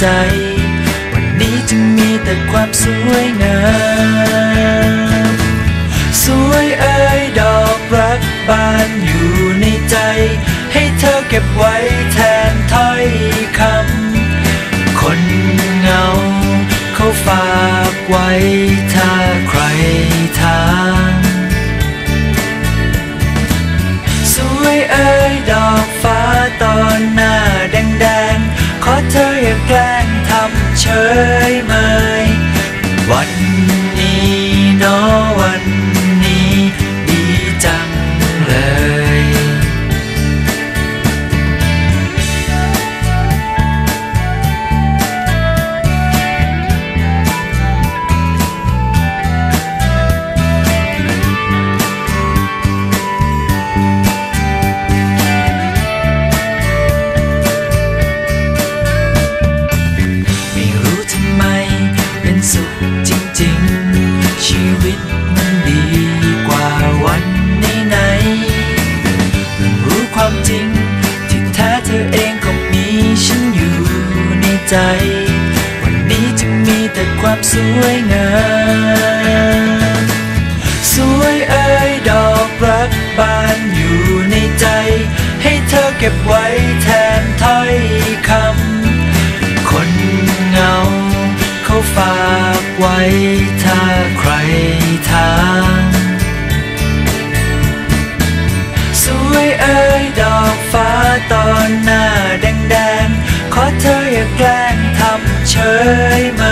ใจ วันนี้จึงมีแต่ความสวยงาม สวยเอ่ยดอกรักบานอยู่ในใจ ให้เธอเก็บไว้แทนถ้อยคำ คนเงาเขาฝากไว้ถ้าำ ใจ วันนี้จึงมีแต่ความสวยงามำเฉยเม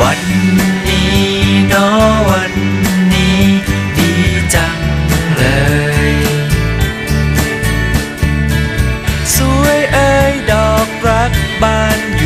วันนี้เนอวันนี้ดีจังเลย สวยเอ่ยดอกรักบานอยู่